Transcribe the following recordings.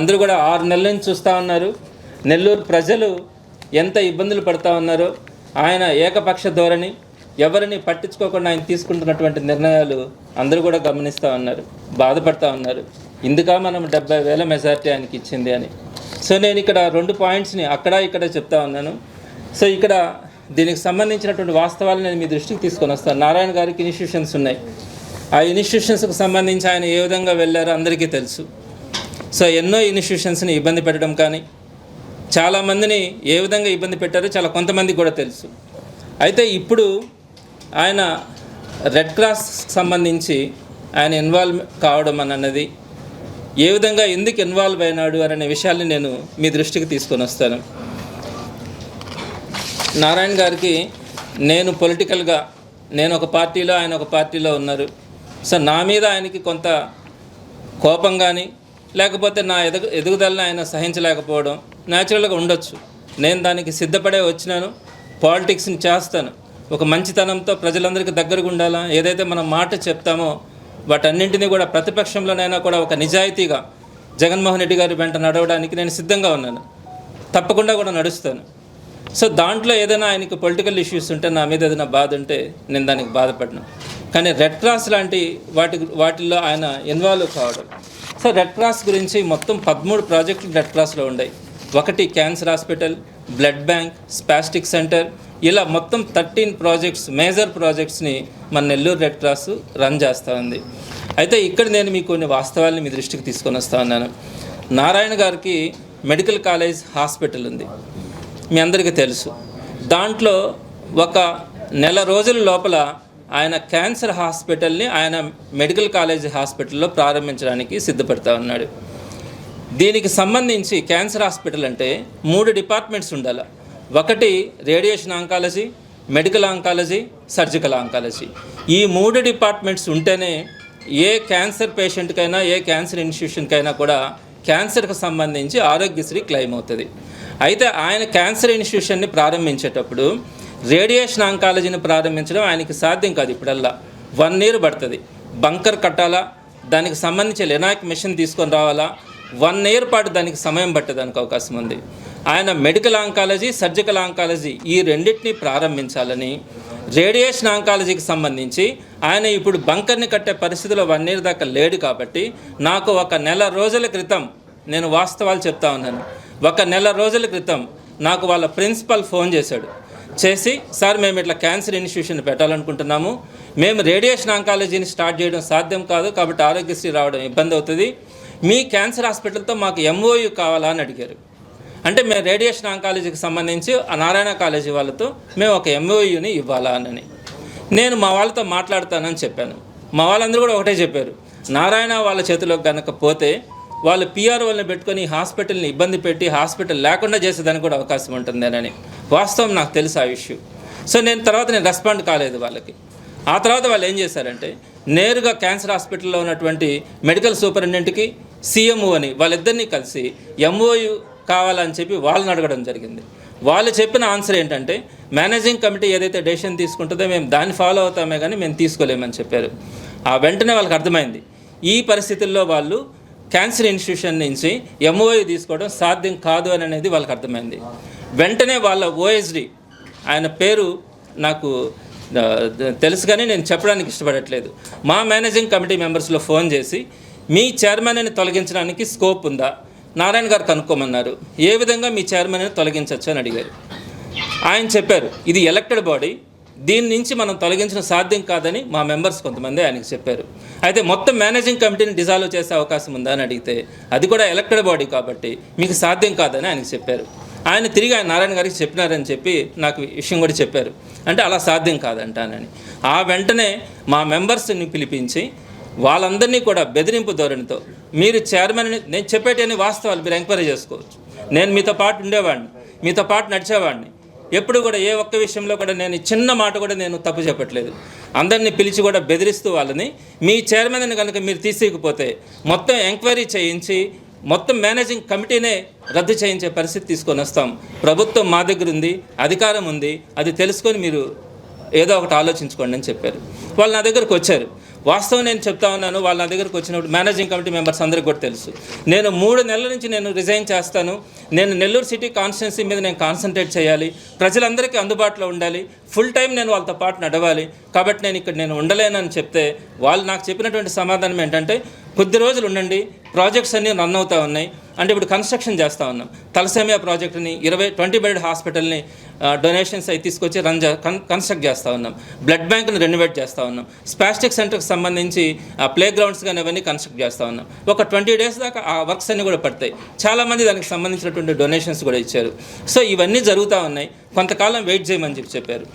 అందరూ కూడా ఆరు నెలల నుంచి చూస్తూ ఉన్నారు. నెల్లూరు ప్రజలు ఎంత ఇబ్బందులు పడుతూ ఉన్నారో ఆయన ఏకపక్ష ధోరణి ఎవరిని పట్టించుకోకుండా ఆయన తీసుకుంటున్నటువంటి నిర్ణయాలు అందరూ కూడా గమనిస్తూ ఉన్నారు బాధపడతా ఉన్నారు. ఇందుక మనం డెబ్బై వేల మెజార్టీ ఆయనకి ఇచ్చింది అని. సో నేను ఇక్కడ రెండు పాయింట్స్ని అక్కడ ఇక్కడ చెప్తా ఉన్నాను. సో ఇక్కడ దీనికి సంబంధించినటువంటి వాస్తవాలు నేను మీ దృష్టికి తీసుకొని వస్తాను. నారాయణ గారికి ఇన్స్టిట్యూషన్స్ ఉన్నాయి. ఆ ఇన్స్టిట్యూషన్స్కి సంబంధించి ఆయన ఏ విధంగా వెళ్ళారో అందరికీ తెలుసు. సో ఎన్నో ఇన్స్టిట్యూషన్స్ని ఇబ్బంది పెట్టడం కానీ చాలామందిని ఏ విధంగా ఇబ్బంది పెట్టారో చాలా కొంతమందికి కూడా తెలుసు. అయితే ఇప్పుడు ఆయన రెడ్ క్రాస్ సంబంధించి ఆయన ఇన్వాల్వ్ కావడం అని అన్నది ఏ విధంగా ఎందుకు ఇన్వాల్వ్ అయినాడు అనే విషయాన్ని నేను మీ దృష్టికి తీసుకొని వస్తాను. నారాయణ గారికి నేను పొలిటికల్గా నేను ఒక పార్టీలో ఆయన ఒక పార్టీలో ఉన్నారు. సో నా మీద ఆయనకి కొంత కోపం కానీ లేకపోతే నా ఎదుగు ఎదుగుదలని ఆయన సహించలేకపోవడం న్యాచురల్గా ఉండొచ్చు. నేను దానికి సిద్ధపడే వచ్చినాను. పాలిటిక్స్ని చేస్తాను. ఒక మంచితనంతో ప్రజలందరికీ దగ్గరగా ఉండాలా? ఏదైతే మనం మాట చెప్తామో వాటన్నింటినీ కూడా ప్రతిపక్షంలోనైనా కూడా ఒక నిజాయితీగా జగన్మోహన్ రెడ్డి గారి వెంట నడవడానికి నేను సిద్ధంగా ఉన్నాను. తప్పకుండా కూడా నడుస్తాను. సో దాంట్లో ఏదైనా ఆయనకి పొలిటికల్ ఇష్యూస్ ఉంటే నా మీద ఏదైనా బాధ ఉంటే నేను దానికి బాధపడను. కానీ రెడ్ క్రాస్ లాంటి వాటి వాటిల్లో ఆయన ఇన్వాల్వ్ కావడం సో రెడ్ క్రాస్ గురించి మొత్తం పదమూడు ప్రాజెక్టులు రెడ్ క్రాస్లో ఉన్నాయి. ఒకటి cancer hospital blood bank spastic centre. ఇలా మొత్తం థర్టీన్ ప్రాజెక్ట్స్ మేజర్ ప్రాజెక్ట్స్ని మన నెల్లూరు రెడ్ క్రాస్ రన్ చేస్తూ ఉంది. అయితే ఇక్కడ నేను మీకు కొన్ని వాస్తవాల్ని మీ దృష్టికి తీసుకొని వస్తా ఉన్నాను. నారాయణ గారికి మెడికల్ కాలేజ్ హాస్పిటల్ ఉంది. మీ అందరికీ తెలుసు. దాంట్లో ఒక నెల రోజుల లోపల ఆయన క్యాన్సర్ హాస్పిటల్ని ఆయన మెడికల్ కాలేజ్ హాస్పిటల్లో ప్రారంభించడానికి సిద్ధపడతా ఉన్నాడు. దీనికి సంబంధించి క్యాన్సర్ హాస్పిటల్ అంటే మూడు డిపార్ట్మెంట్స్ ఉండాలి. ఒకటి radiation oncology medical oncology surgical oncology. ఈ మూడు డిపార్ట్మెంట్స్ ఉంటేనే ఏ క్యాన్సర్ పేషెంట్కైనా ఏ క్యాన్సర్ ఇన్స్టిట్యూషన్కైనా కూడా క్యాన్సర్కి సంబంధించి ఆరోగ్యశ్రీ క్లెయిమ్ అవుతుంది. అయితే ఆయన క్యాన్సర్ ఇన్స్టిట్యూషన్ని ప్రారంభించేటప్పుడు రేడియేషన్ ఆంకాలజీని ప్రారంభించడం ఆయనకి సాధ్యం కాదు ఇప్పుడల్లా. వన్ ఇయర్ పడుతుంది. బంకర్ కట్టాలా? దానికి సంబంధించి లెనాక్ మిషన్ తీసుకొని రావాలా? వన్ ఇయర్ పాటు దానికి సమయం పట్టేదానికి అవకాశం ఉంది. ఆయన మెడికల్ ఆంకాలజీ సర్జికల్ ఆంకాలజీ ఈ రెండింటిని ప్రారంభించాలని రేడియేషన్ ఆంకాలజీకి సంబంధించి ఆయన ఇప్పుడు బంకర్ని కట్టే పరిస్థితిలో వన్ ఇయర్ దాకా లేడు కాబట్టి నాకు ఒక నెల రోజుల క్రితం నేను వాస్తవాలు చెప్తా ఉన్నాను. ఒక నెల రోజుల క్రితం నాకు వాళ్ళ ప్రిన్సిపల్ ఫోన్ చేశాడు. చేసి సార్ మేము ఇట్లా క్యాన్సర్ ఇన్స్టిట్యూషన్ పెట్టాలనుకుంటున్నాము. మేము రేడియేషన్ ఆంకాలజీని స్టార్ట్ చేయడం సాధ్యం కాదు కాబట్టి ఆరోగ్యశ్రీ రావడం ఇబ్బంది అవుతుంది. మీ క్యాన్సర్ హాస్పిటల్తో మాకు ఎంఓయు కావాలా? అని అడిగారు. అంటే మేము రేడియేషన్ ఆంకాలజీకి సంబంధించి ఆ నారాయణ కాలేజీ వాళ్ళతో మేము ఒక ఎంఓయూని ఇవ్వాలా అని నేను మా వాళ్ళతో మాట్లాడతానని చెప్పాను. మా వాళ్ళందరూ కూడా ఒకటే చెప్పారు. నారాయణ వాళ్ళ చేతిలోకి కనుక పోతే వాళ్ళు పిఆర్ వాళ్ళని పెట్టుకొని హాస్పిటల్ని ఇబ్బంది పెట్టి హాస్పిటల్ లేకుండా చేసేదానికి కూడా అవకాశం ఉంటుందేనని వాస్తవం నాకు తెలుసు ఆ ఇష్యూ. సో నేను తర్వాత నేను రెస్పాండ్ కాలేదు వాళ్ళకి. ఆ తర్వాత వాళ్ళు ఏం చేశారంటే నేరుగా క్యాన్సర్ హాస్పిటల్లో ఉన్నటువంటి మెడికల్ సూపరింటెండెంట్కి సీఎంఓ అని వాళ్ళిద్దరినీ కలిసి ఎంఓయు కావాలని చెప్పి వాళ్ళని అడగడం జరిగింది. వాళ్ళు చెప్పిన ఆన్సర్ ఏంటంటే మేనేజింగ్ కమిటీ ఏదైతే డెసిషన్ తీసుకుంటుందో మేము దాన్ని ఫాలో అవుతామే కానీ మేము తీసుకోలేమని చెప్పారు. ఆ వెంటనే వాళ్ళకి అర్థమైంది. ఈ పరిస్థితుల్లో వాళ్ళు క్యాన్సర్ ఇన్స్టిట్యూషన్ నుంచి ఎంఓఐ తీసుకోవడం సాధ్యం కాదు అని అనేది వాళ్ళకి అర్థమైంది. వెంటనే వాళ్ళ ఓఎస్డి ఆయన పేరు నాకు తెలుసు కానీ నేను చెప్పడానికి ఇష్టపడట్లేదు. మా మేనేజింగ్ కమిటీ మెంబర్స్లో ఫోన్ చేసి మీ చైర్మన్ని తొలగించడానికి స్కోప్ ఉందా? నారాయణ గారు కనుక్కోమన్నారు. ఏ విధంగా మీ చైర్మన్ని తొలగించవచ్చు అని అడిగారు. ఆయన చెప్పారు ఇది ఎలక్టెడ్ బాడీ దీని నుంచి మనం తొలగించడం సాధ్యం కాదని మా మెంబర్స్ కొంతమంది ఆయనకి చెప్పారు. అయితే మొత్తం మేనేజింగ్ కమిటీని డిజాల్వ్ చేసే అవకాశం ఉందా అని అడిగితే అది కూడా ఎలక్టెడ్ బాడీ కాబట్టి మీకు సాధ్యం కాదని ఆయనకి చెప్పారు. ఆయన తిరిగి ఆయన నారాయణ గారికి చెప్పినారని చెప్పి నాకు విషయం కూడా చెప్పారు. అంటే అలా సాధ్యం కాదంటానని. ఆ వెంటనే మా మెంబర్స్ని పిలిపించి వాళ్ళందరినీ కూడా బెదిరింపు ధోరణితో మీరు చైర్మన్ నేను చెప్పేటన్ని వాస్తవాలు మీరు ఎంక్వైరీ చేసుకోవచ్చు. నేను మీతో పాటు ఉండేవాడిని మీతో పాటు నడిచేవాడిని. ఎప్పుడు కూడా ఏ ఒక్క విషయంలో కూడా నేను చిన్న మాట కూడా నేను తప్పు చెప్పట్లేదు. అందరినీ పిలిచి కూడా బెదిరిస్తూ వాళ్ళని మీ చైర్మన్ని కనుక మీరు తీసేయకపోతే మొత్తం ఎంక్వైరీ చేయించి మొత్తం మేనేజింగ్ కమిటీనే రద్దు చేయించే పరిస్థితి తీసుకొని వస్తాం. ప్రభుత్వం మా దగ్గర ఉంది అధికారం ఉంది అది తెలుసుకొని మీరు ఏదో ఒకటి ఆలోచించుకోండి అని చెప్పారు. వాళ్ళు నా దగ్గరకు వచ్చారు. వాస్తవం నేను చెప్తా ఉన్నాను వాళ్ళ నా దగ్గరకు వచ్చినప్పుడు మేనేజింగ్ కమిటీ మెంబర్స్ అందరికీ కూడా తెలుసు. నేను మూడు నెలల నుంచి నేను రిజైన్ చేస్తాను. నేను నెల్లూరు సిటీ కాన్స్టిట్యున్సీ మీద నేను కాన్సన్ట్రేట్ చేయాలి. ప్రజలందరికీ అందుబాటులో ఉండాలి. ఫుల్ టైం నేను వాళ్ళతో పాటు నడవాలి. కాబట్టి నేను ఇక్కడ నేను ఉండలేనని చెప్తే వాళ్ళు నాకు చెప్పినటువంటి సమాధానం ఏంటంటే కొద్ది రోజులు ఉండండి. ప్రాజెక్ట్స్ అన్నీ రన్ అవుతూ ఉన్నాయి. అంటే ఇప్పుడు కన్స్ట్రక్షన్ చేస్తూ ఉన్నాం. తలసేమియా ప్రాజెక్టుని ఇరవై ట్వంటీ బెడ్ హాస్పిటల్ని డొనేషన్స్ అవి తీసుకొచ్చి రన్ కన్ కన్స్ట్రక్ట్ చేస్తూ ఉన్నాం. బ్లడ్ బ్యాంక్ని రెనోవేట్ చేస్తూ ఉన్నాం. స్పాస్టిక్ సెంటర్కి సంబంధించి ప్లే గ్రౌండ్స్ కానీ అవన్నీ కన్స్ట్రక్ట్ చేస్తూ ఉన్నాం. ఒక ట్వంటీ డేస్ దాకా ఆ వర్క్స్ అన్నీ కూడా పడతాయి. చాలామంది దానికి సంబంధించినటువంటి డొనేషన్స్ కూడా ఇచ్చారు. సో ఇవన్నీ జరుగుతూ ఉన్నాయి. కొంతకాలం వెయిట్ చేయమని చెప్పి చెప్పారు.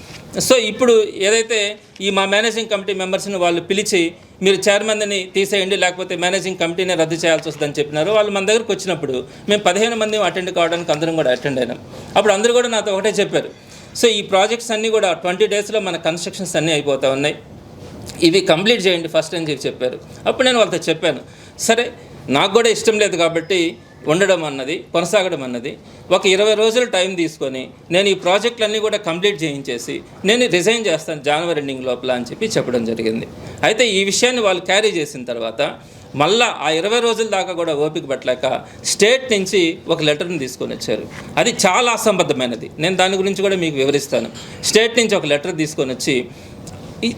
సో ఇప్పుడు ఏదైతే ఈ మా మేనేజింగ్ కమిటీ మెంబర్స్ని వాళ్ళు పిలిచి మీరు చైర్మన్ని తీసేయండి లేకపోతే మేనేజింగ్ కమిటీనే రద్దు చేయాల్సి వస్తుందని చెప్పినారు. వాళ్ళు మన దగ్గరకు వచ్చినప్పుడు మేము పదిహేను మంది అటెండ్ కావడానికి అందరం కూడా అటెండ్ అయినాం. అప్పుడు అందరూ కూడా నాతో ఒకటే చెప్పారు. సో ఈ ప్రాజెక్ట్స్ అన్నీ కూడా ట్వంటీ డేస్లో మన కన్స్ట్రక్షన్స్ అన్నీ అయిపోతూ ఉన్నాయి. ఇవి కంప్లీట్ చేయండి ఫస్ట్ అని చెప్పి చెప్పారు. అప్పుడు నేను వాళ్ళతో చెప్పాను సరే నాకు కూడా ఇష్టం లేదు కాబట్టి ఉండడం అన్నది కొనసాగడం అన్నది. ఒక ఇరవై రోజులు టైం తీసుకొని నేను ఈ ప్రాజెక్టులన్నీ కూడా కంప్లీట్ చేయించేసి నేను రిజైన్ చేస్తాను జనవరి ఎండింగ్ లోపల అని చెప్పి చెప్పడం జరిగింది. అయితే ఈ విషయాన్ని వాళ్ళు క్యారీ చేసిన తర్వాత మళ్ళా ఆ ఇరవై రోజుల దాకా కూడా ఓపిక పట్టలేక స్టేట్ నుంచి ఒక లెటర్ని తీసుకొని వచ్చారు. అది చాలా అసంబద్ధమైనది. నేను దాని గురించి కూడా మీకు వివరిస్తాను. స్టేట్ నుంచి ఒక లెటర్ తీసుకొని వచ్చి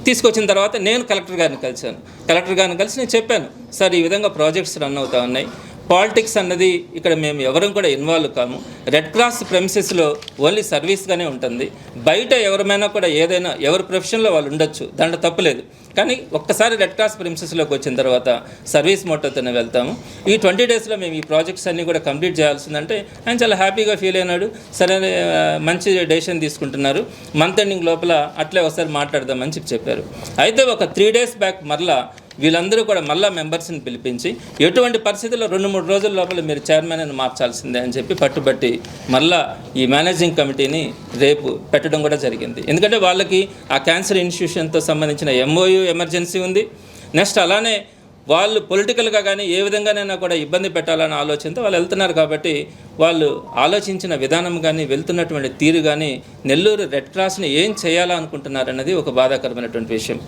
తీసుకొచ్చిన తర్వాత నేను కలెక్టర్ గారిని కలిశాను. కలెక్టర్ గారిని కలిసి నేను చెప్పాను సార్ ఈ విధంగా ప్రాజెక్ట్స్ రన్ అవుతా ఉన్నాయి. పాలిటిక్స్ అన్నది ఇక్కడ మేము ఎవరం కూడా ఇన్వాల్వ్ కాము. రెడ్ క్రాస్ ప్రెమిసెస్లో ఓన్లీ సర్వీస్గానే ఉంటుంది. బయట ఎవరమైనా కూడా ఏదైనా ఎవరి ప్రొఫెషన్లో వాళ్ళు ఉండొచ్చు. దాంట్లో తప్పులేదు కానీ ఒక్కసారి రెడ్ క్రాస్ ప్రిన్సెస్లోకి వచ్చిన తర్వాత సర్వీస్ మోటోతోనే వెళ్తాము. ఈ ట్వంటీ డేస్లో మేము ఈ ప్రాజెక్ట్స్ అన్నీ కూడా కంప్లీట్ చేయాల్సిందంటే ఆయన చాలా హ్యాపీగా ఫీల్ అయినాడు. సరే మంచి డెసిషన్ తీసుకుంటున్నారు. మంత్ ఎండింగ్ లోపల అట్లే ఒకసారి మాట్లాడదామని చెప్పి చెప్పారు. అయితే ఒక త్రీ డేస్ బ్యాక్ మరలా వీళ్ళందరూ కూడా మళ్ళా మెంబర్స్ని పిలిపించి ఎటువంటి పరిస్థితుల్లో రెండు మూడు రోజుల లోపల మీరు చైర్మన్ అని మార్చాల్సిందే అని చెప్పి పట్టుబట్టి మళ్ళా ఈ మేనేజింగ్ కమిటీని రేపు పెట్టడం కూడా జరిగింది. ఎందుకంటే వాళ్ళకి ఆ క్యాన్సర్ ఇన్స్టిట్యూషన్తో సంబంధించిన ఎంఓయూ ఎమర్జెన్సీ ఉంది. నెక్స్ట్ అలానే వాళ్ళు పొలిటికల్గా కానీ ఏ విధంగానైనా కూడా ఇబ్బంది పెట్టాలన్న ఆలోచనతో వాళ్ళు వెళ్తున్నారు కాబట్టి వాళ్ళు ఆలోచించిన విధానం కానీ వెళ్తున్నటువంటి తీరు కానీ నెల్లూరు రెడ్ క్రాస్ని ఏం చేయాలనుకుంటున్నారన్నది ఒక బాధాకరమైనటువంటి విషయం.